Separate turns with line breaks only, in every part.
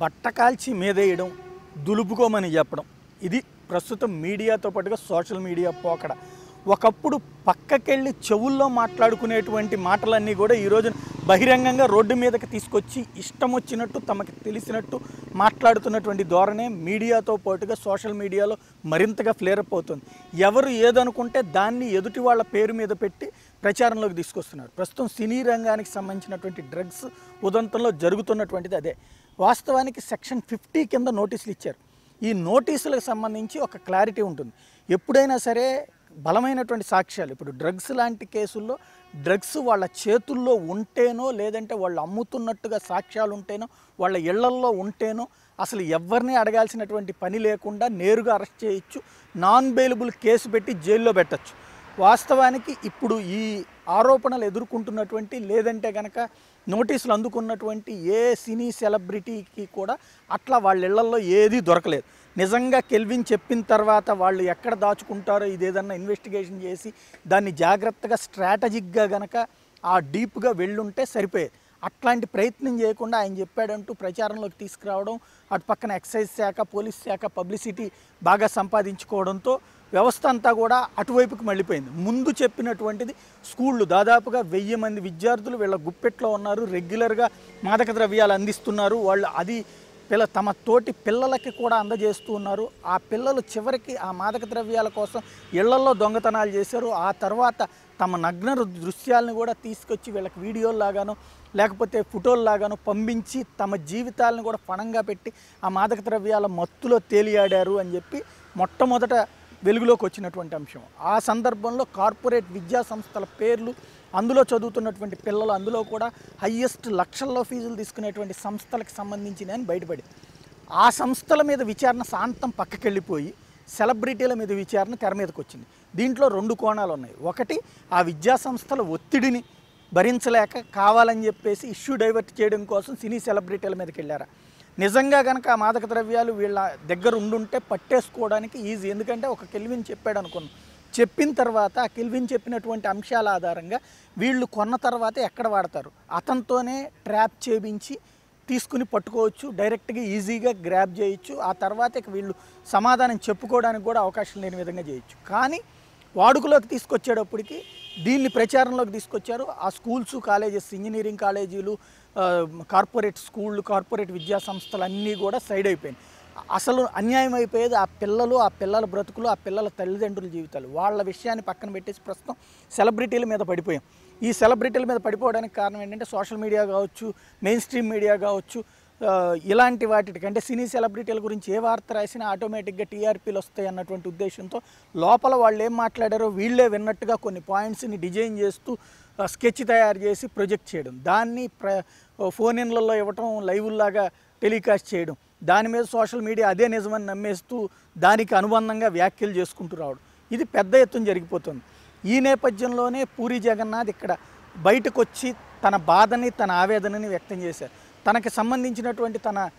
బట్ట కాల్చి మీదేయడం దులుపుకోమని చెప్పడం. ఇది ప్రస్తుతం మీడియాతో పాటుగా సోషల్ మీడియా పోకడ. ఒకప్పుడు పక్కకెళ్ళి చెవుల్లో మాట్లాడుకునేటువంటి మాటలన్నీ కూడా ఈరోజు బహిరంగంగా రోడ్డు మీదకి తీసుకొచ్చి ఇష్టం వచ్చినట్టు తమకి తెలిసినట్టు మాట్లాడుతున్నటువంటి ధోరణే మీడియాతో పాటుగా సోషల్ మీడియాలో మరింతగా ఫ్లేరప్ అవుతుంది. ఎవరు ఏదనుకుంటే దాన్ని ఎదుటి వాళ్ళ పేరు మీద పెట్టి ప్రచారంలోకి తీసుకొస్తున్నారు. ప్రస్తుతం సినీ రంగానికి సంబంధించినటువంటి డ్రగ్స్ ఉదంతంలో జరుగుతున్నటువంటిది అదే. వాస్తవానికి సెక్షన్ ఫిఫ్టీ కింద నోటీసులు ఇచ్చారు. ఈ నోటీసులకు సంబంధించి ఒక క్లారిటీ ఉంటుంది. ఎప్పుడైనా సరే బలమైనటువంటి సాక్ష్యాలు ఇప్పుడు డ్రగ్స్ లాంటి కేసుల్లో డ్రగ్స్ వాళ్ళ చేతుల్లో ఉంటేనో లేదంటే వాళ్ళు అమ్ముతున్నట్టుగా సాక్ష్యాలు ఉంటేనో వాళ్ళ ఇళ్ళల్లో ఉంటేనో అసలు ఎవరిని అడగాల్సినటువంటి పని లేకుండా నేరుగా అరెస్ట్ చేయొచ్చు. నాన్ బెయిలబుల్ కేసు పెట్టి జైల్లో పెట్టచ్చు. వాస్తవానికి ఇప్పుడు ఈ ఆరోపణలు ఎదుర్కొంటున్నటువంటి లేదంటే కనుక నోటీసులు అందుకున్నటువంటి ఏ సినీ సెలబ్రిటీకి కూడా అట్లా వాళ్ళ ఇళ్ళలో ఏదీ దొరకలేదు. నిజంగా కెల్విన్ చెప్పిన తర్వాత వాళ్ళు ఎక్కడ దాచుకుంటారో ఇది ఏదన్నా ఇన్వెస్టిగేషన్ చేసి దాన్ని జాగ్రత్తగా స్ట్రాటజిక్గా గనక ఆ డీప్గా వెళ్ళుంటే సరిపోయేది. అట్లాంటి ప్రయత్నం చేయకుండా ఆయన చెప్పాడంటూ ప్రచారంలోకి తీసుకురావడం అటు పక్కన ఎక్సైజ్ శాఖ పోలీస్ శాఖ పబ్లిసిటీ బాగా సంపాదించుకోవడంతో వ్యవస్థ అంతా కూడా అటువైపుకి మళ్ళీపోయింది. ముందు చెప్పినటువంటిది స్కూళ్ళు. దాదాపుగా వెయ్యి మంది విద్యార్థులు వీళ్ళ గుప్పెట్లో ఉన్నారు. రెగ్యులర్గా మాదక ద్రవ్యాలు అందిస్తున్నారు. వాళ్ళు అది పిల్ల తమ తోటి పిల్లలకి కూడా అందజేస్తూ ఉన్నారు. ఆ పిల్లలు చివరికి ఆ మాదక ద్రవ్యాల కోసం ఇళ్ళల్లో దొంగతనాలు చేశారు. ఆ తర్వాత తమ నగ్న దృశ్యాలను కూడా తీసుకొచ్చి వీళ్ళకి వీడియోల్లాగాను లేకపోతే ఫోటోల్లాగాను పంపించి తమ జీవితాలను కూడా పణంగా పెట్టి ఆ మాదక ద్రవ్యాల మత్తులో తేలియాడారు అని చెప్పి మొట్టమొదట వెలుగులోకి వచ్చినటువంటి అంశం. ఆ సందర్భంలో కార్పొరేట్ విద్యా సంస్థల పేర్లు అందులో చదువుతున్నటువంటి పిల్లలు అందులో కూడా హయ్యెస్ట్ లక్షల్లో ఫీజులు తీసుకునేటువంటి సంస్థలకు సంబంధించిన అని బయటపడి ఆ సంస్థల మీద విచారణ శాంతం పక్కకెళ్ళిపోయి సెలబ్రిటీల మీద విచారణ తెర మీదకి వచ్చింది దీంట్లో రెండు కోణాలు ఉన్నాయి. ఒకటి ఆ విద్యా సంస్థల ఒత్తిడిని భరించలేక కావాలని చెప్పేసి ఇష్యూ డైవర్ట్ చేయడం కోసం సినీ సెలబ్రిటీల మీదకి వెళ్ళారా నిజంగా కనుక ఆ మాదక ద్రవ్యాలు వీళ్ళ దగ్గర ఉండుంటే పట్టేసుకోవడానికి ఈజీ ఎందుకంటే ఒక కెల్విన్ చెప్పాడు అనుకున్నాం చెప్పిన తర్వాత ఆ కెల్విన్ చెప్పినటువంటి అంశాల ఆధారంగా వీళ్ళు కొన్న తర్వాత ఎక్కడ వాడతారు? అతనితోనే ట్రాప్ చేయించి తీసుకుని పట్టుకోవచ్చు. డైరెక్ట్గా ఈజీగా గ్రాప్ చేయొచ్చు. ఆ తర్వాత ఇక వీళ్ళు సమాధానం చెప్పుకోవడానికి కూడా అవకాశం లేని విధంగా చేయొచ్చు. కానీ వాడుకలోకి తీసుకొచ్చేటప్పటికి దీన్ని ప్రచారంలోకి తీసుకొచ్చారు. ఆ స్కూల్స్ కాలేజెస్ ఇంజనీరింగ్ కాలేజీలు కార్పొరేట్ స్కూళ్ళు కార్పొరేట్ విద్యా సంస్థలు అన్నీ కూడా సైడ్ అయిపోయినాయి. అసలు అన్యాయం అయిపోయేది ఆ పిల్లలు ఆ పిల్లల బ్రతుకులు ఆ పిల్లల తల్లిదండ్రుల జీవితాలు. వాళ్ళ విషయాన్ని పక్కన పెట్టేసి ప్రస్తుతం సెలబ్రిటీల మీద పడిపోయాం. ఈ సెలబ్రిటీల మీద పడిపోవడానికి కారణం ఏంటంటే సోషల్ మీడియా కావచ్చు మెయిన్ స్ట్రీమ్ మీడియా కావచ్చు ఇలాంటి వాటికంటే సినీ సెలబ్రిటీల గురించి ఏ వార్త రాసినా ఆటోమేటిక్గా టీఆర్పీలు వస్తాయి అన్నటువంటి ఉద్దేశంతో లోపల వాళ్ళు ఏం మాట్లాడారో వీళ్ళే విన్నట్టుగా కొన్ని పాయింట్స్ని డిజైన్ చేస్తూ స్కెచ్ తయారు చేసి ప్రొజెక్ట్ చేయడం. దాన్ని ప్ర ఫోన్ ఇన్లలో ఇవ్వటం లైవ్లాగా టెలికాస్ట్ చేయడం. దాని మీద సోషల్ మీడియా అదే నిజమని నమ్మేస్తూ దానికి అనుబంధంగా వ్యాఖ్యలు చేసుకుంటూ రావడం. ఇది పెద్ద ఎత్తున జరిగిపోతుంది. ఈ నేపథ్యంలోనే పూరి జగన్నాథ్ ఇక్కడ బయటకు వచ్చి తన బాధని తన ఆవేదనని వ్యక్తం చేశారు. తనకి సంబంధించినటువంటి తన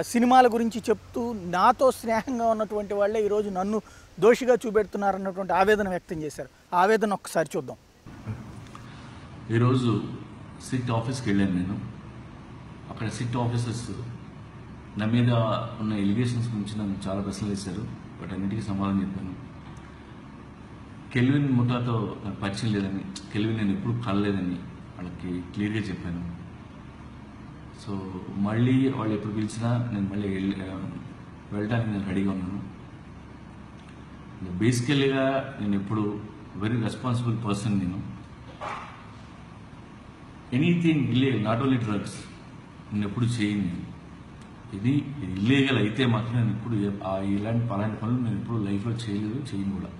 సినిమాల గురించి చెప్తూ నాతో స్నేహంగా ఉన్నటువంటి వాళ్ళే ఈరోజు నన్ను దోషిగా చూపెడుతున్నారన్నటువంటి ఆవేదన వ్యక్తం చేశారు. ఆవేదన ఒక్కసారి చూద్దాం.
ఈరోజు సిట్ ఆఫీస్కి వెళ్ళాను నేను. అక్కడ సిట్ ఆఫీసర్స్ నా మీద ఉన్న ఎలిగేషన్స్ గురించి నన్ను చాలా ప్రశ్నలు వేశారు. బట్ అన్నిటికీ సమాధానం చెప్పాను. కెల్విన్ ముఠాతో నాకు పరిచయం లేదని కెల్విన్ నేను ఎప్పుడు కలలేదని వాళ్ళకి క్లియర్గా చెప్పాను. సో మళ్ళీ వాళ్ళు ఎప్పుడు పిలిచినా నేను మళ్ళీ వెళ్ళి- వెళ్ళడానికి నేను రెడీగా ఉన్నాను. బేసికల్గా నేను ఎప్పుడు వెరీ రెస్పాన్సిబుల్ పర్సన్ నేను. Anything illegal not only drugs నేను ఎప్పుడు చేయను నేను. ఇది ఇల్లీగల్ అయితే మాత్రం నేను ఎప్పుడు ఆ ఇలాంటి పలాంటి పనులు నేను ఎప్పుడు లైఫ్లో చేయలేదు చేయను కూడా.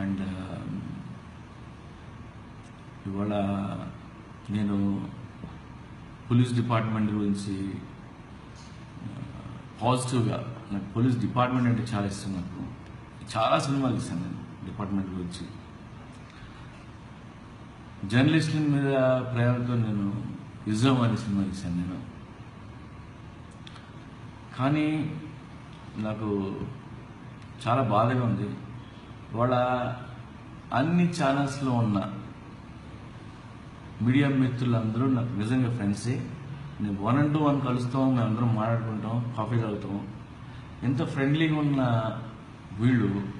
అండ్ ఇవాళ నేను పోలీస్ డిపార్ట్మెంట్ గురించి పాజిటివ్గా నాకు పోలీస్ డిపార్ట్మెంట్ అంటే చాలా ఇష్టం నాకు. చాలా సినిమాలు ఇస్తాను నేను డిపార్ట్మెంట్ గురించి. జర్నలిస్టుల మీద ప్రేమతో నేను ఇజం అనే సినిమా తీసాను నేను. కానీ నాకు చాలా బాధగా ఉంది. వాళ్ళ అన్ని ఛానల్స్లో ఉన్న మీడియా మిత్రులందరూ నాకు నిజంగా ఫ్రెండ్సే. నేను వన్ అండ్ టూ వన్ కలుస్తాం మేము మాట్లాడుకుంటాం కాఫీ తాగుతాం. ఎంత ఫ్రెండ్లీగా ఉన్న వీళ్ళు.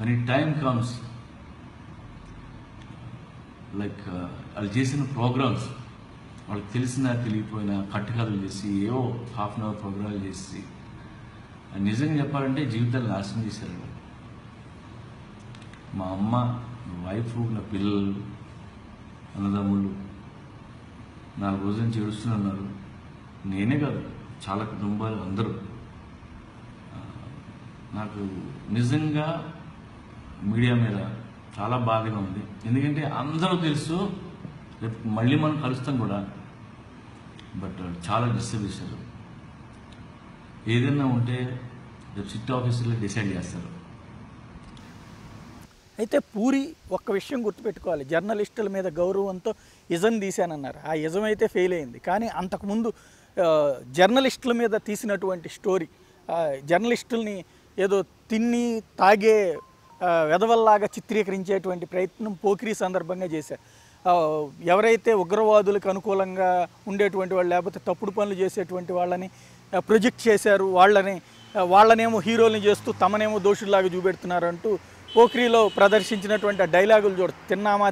When టైం కమ్స్ లైక్ వాళ్ళు చేసిన ప్రోగ్రామ్స్ వాళ్ళకి తెలిసిన తెలియపోయిన కట్టుకథలు చేసి ఏవో హాఫ్ అన్ అవర్ ప్రోగ్రాంలు చేసి నిజంగా చెప్పాలంటే జీవితాలు నాశనం చేశారు. మా అమ్మ నా వైఫ్ నా పిల్లలు అన్నదమ్ములు. నాలుగు రోజుల నుంచి ఏడుస్తున్నారు. నేనే కాదు చాలా కుటుంబాలు అందరూ. నాకు నిజంగా మీడియా మీద చాలా బాధగా ఉంది. ఎందుకంటే అందరూ తెలుసు రేపు మళ్ళీ మనం కలుస్తాం కూడా. బట్ చాలా డిస్టర్బ్ చేశారు. ఏదైనా ఉంటే రేపు సిట్ ఆఫీసులో డిసైడ్ చేస్తారు.
అయితే పూరి ఒక్క విషయం గుర్తుపెట్టుకోవాలి. జర్నలిస్టుల మీద గౌరవంతో ఇజం తీశానన్నారు. ఆ ఇజం అయితే ఫెయిల్ అయింది. కానీ అంతకుముందు జర్నలిస్టుల మీద తీసినటువంటి స్టోరీ జర్నలిస్టుల్ని ఏదో తిన్ని తాగే వెదవల్లాగా వెధవల్లాగా చిత్రీకరించేటువంటి ప్రయత్నం పోకిరి సందర్భంగా చేశారు. ఎవరైతే ఉగ్రవాదులకు అనుకూలంగా ఉండేటువంటి వాళ్ళు లేకపోతే తప్పుడు పనులు చేసేటువంటి వాళ్ళని ప్రొజెక్ట్ చేశారు వాళ్ళని వాళ్ళనేమో హీరోల్ని చేస్తూ తమనేమో దోషుల్లాగా చూపెడుతున్నారంటూ పోఖ్రీలో ప్రదర్శించినటువంటి ఆ డైలాగులు చూడ తిన్నామా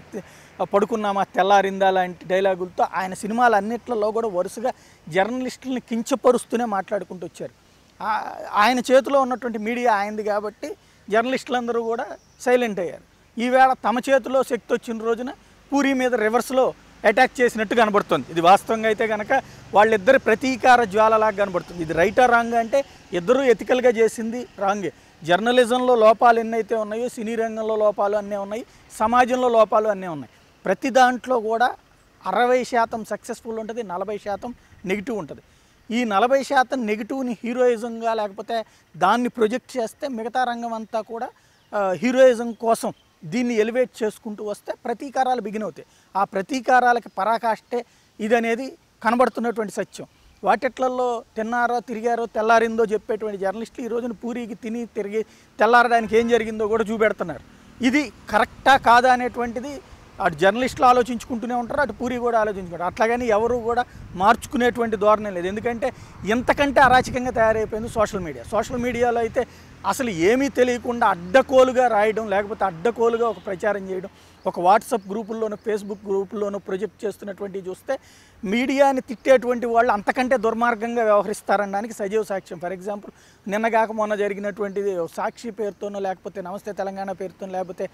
పడుకున్నామా తెల్లారిందా లాంటి డైలాగులతో ఆయన సినిమాలు అన్నిట్లలో కూడా వరుసగా జర్నలిస్టులని కించపరుస్తూనే మాట్లాడుకుంటూ వచ్చారు. ఆయన చేతిలో ఉన్నటువంటి మీడియా ఆయనది కాబట్టి జర్నలిస్టులందరూ కూడా సైలెంట్ అయ్యారు. ఈవేళ తమ చేతిలో శక్తి వచ్చిన రోజున పూరి మీద రివర్స్లో అటాక్ చేసినట్టు కనబడుతుంది. ఇది వాస్తవంగా అయితే కనుక వాళ్ళిద్దరు ప్రతీకార జ్వాలలాగా కనబడుతుంది. ఇది రైటా రాంగ్ అంటే ఇద్దరూ ఎథికల్గా చేసింది రాంగే. జర్నలిజంలో లోపాలు ఎన్నైతే ఉన్నాయో సినీ రంగంలో లోపాలు అన్నీ ఉన్నాయి సమాజంలో లోపాలు అన్నీ ఉన్నాయి. ప్రతి దాంట్లో కూడా అరవై శాతం సక్సెస్ఫుల్ ఉంటుంది నలభై శాతం నెగిటివ్ ఉంటుంది. ఈ నలభై శాతం నెగిటివ్ని హీరోయిజంగా లేకపోతే దాన్ని ప్రొజెక్ట్ చేస్తే మిగతా రంగం అంతా కూడా హీరోయిజం కోసం దీన్ని ఎలివేట్ చేసుకుంటూ వస్తే ప్రతీకారాలు బిగిన్ అవుతాయి. ఆ ప్రతీకారాలకి పరాకాష్టే ఇది అనేది కనబడుతున్నటువంటి సత్యం. వాటిట్లలో తిన్నారో తిరిగారో తెల్లారిందో చెప్పేటువంటి జర్నలిస్టులు ఈ రోజున పూరికి తిని తిరిగి తెల్లారడానికి ఏం జరిగిందో కూడా చూపెడుతున్నారు. ఇది కరెక్టా కాదా అనేటువంటిది అటు జర్నలిస్టులు ఆలోచించుకుంటూనే ఉంటారు అటు పూరి కూడా ఆలోచించుకుంటారు. అట్లాగని ఎవరు కూడా మార్చుకునేటువంటి ధోరణి లేదు. ఎందుకంటే ఇంతకంటే అరాచకంగా తయారైపోయింది సోషల్ మీడియా. సోషల్ మీడియాలో అయితే అసలు ఏమీ తెలియకుండా అడ్డకోలుగా రాయడం లేకపోతే అడ్డకోలుగా ఒక ప్రచారం చేయడం ఒక వాట్సాప్ గ్రూపుల్లోనూ ఫేస్బుక్ గ్రూపుల్లోనూ ప్రొజెక్ట్ చేస్తున్నటువంటివి చూస్తే మీడియాని తిట్టేటువంటి వాళ్ళు అంతకంటే దుర్మార్గంగా వ్యవహరిస్తారనడానికి సజీవ సాక్ష్యం. ఫర్ ఎగ్జాంపుల్ నిన్నగాక మొన్న జరిగినటువంటిది సాక్షి పేరుతోనో లేకపోతే నమస్తే తెలంగాణ పేరుతోనో లేకపోతే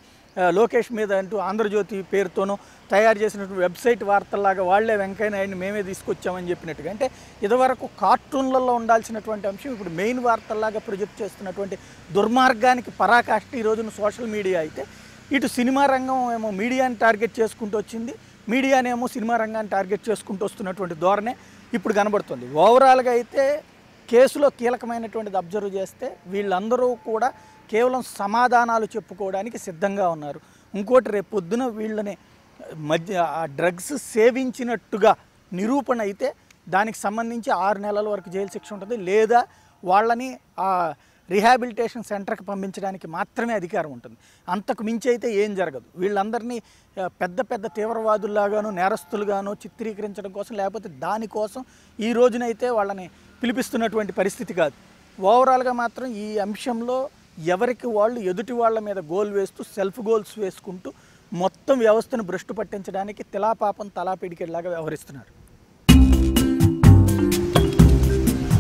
లోకేష్ మీద అంటూ ఆంధ్రజ్యోతి పేరుతోనో తయారు చేసినటువంటి వెబ్సైట్ వార్తల్లాగా వాళ్ళే వెంకయ్య నాయుడిని మేమే తీసుకొచ్చామని చెప్పినట్టుగా అంటే ఇదివరకు కార్టూన్లలో ఉండాల్సినటువంటి అంశం ఇప్పుడు మెయిన్ వార్తల్లాగా ప్రొజెక్ట్ చేస్తున్నటువంటి దుర్మార్గానికి పరాకాష్ట ఈ రోజున సోషల్ మీడియా అయితే ఇటు సినిమా రంగం ఏమో మీడియాని టార్గెట్ చేసుకుంటూ వచ్చింది. మీడియానేమో సినిమా రంగాన్ని టార్గెట్ చేసుకుంటూ వస్తున్నటువంటి ధోరణే ఇప్పుడు కనబడుతుంది. ఓవరాల్గా అయితే కేసులో కీలకమైనటువంటిది అబ్జర్వ్ చేస్తే వీళ్ళందరూ కూడా కేవలం సమాధానాలు చెప్పుకోవడానికి సిద్ధంగా ఉన్నారు. ఇంకోటి రేపు పొద్దున వీళ్ళని మధ్య ఆ డ్రగ్స్ సేవించినట్టుగా నిరూపణ అయితే దానికి సంబంధించి ఆరు నెలల వరకు జైలు శిక్ష ఉంటుంది. లేదా వాళ్ళని ఆ రిహాబిలిటేషన్ సెంటర్కి పంపించడానికి మాత్రమే అధికారం ఉంటుంది. అంతకు మించి అయితే ఏం జరగదు. వీళ్ళందరినీ పెద్ద పెద్ద తీవ్రవాదుల్లాగాను నేరస్తులుగాను చిత్రీకరించడం కోసం లేకపోతే దానికోసం ఈ రోజునైతే వాళ్ళని పిలిపిస్తున్నటువంటి పరిస్థితి కాదు. ఓవరాల్గా మాత్రం ఈ అంశంలో ఎవరికి వాళ్ళు ఎదుటి వాళ్ళ మీద గోల్ వేస్తూ సెల్ఫ్ గోల్స్ వేసుకుంటూ మొత్తం వ్యవస్థను భ్రష్టు పట్టించడానికి తిలాపాపం తలా వ్యవహరిస్తున్నారు.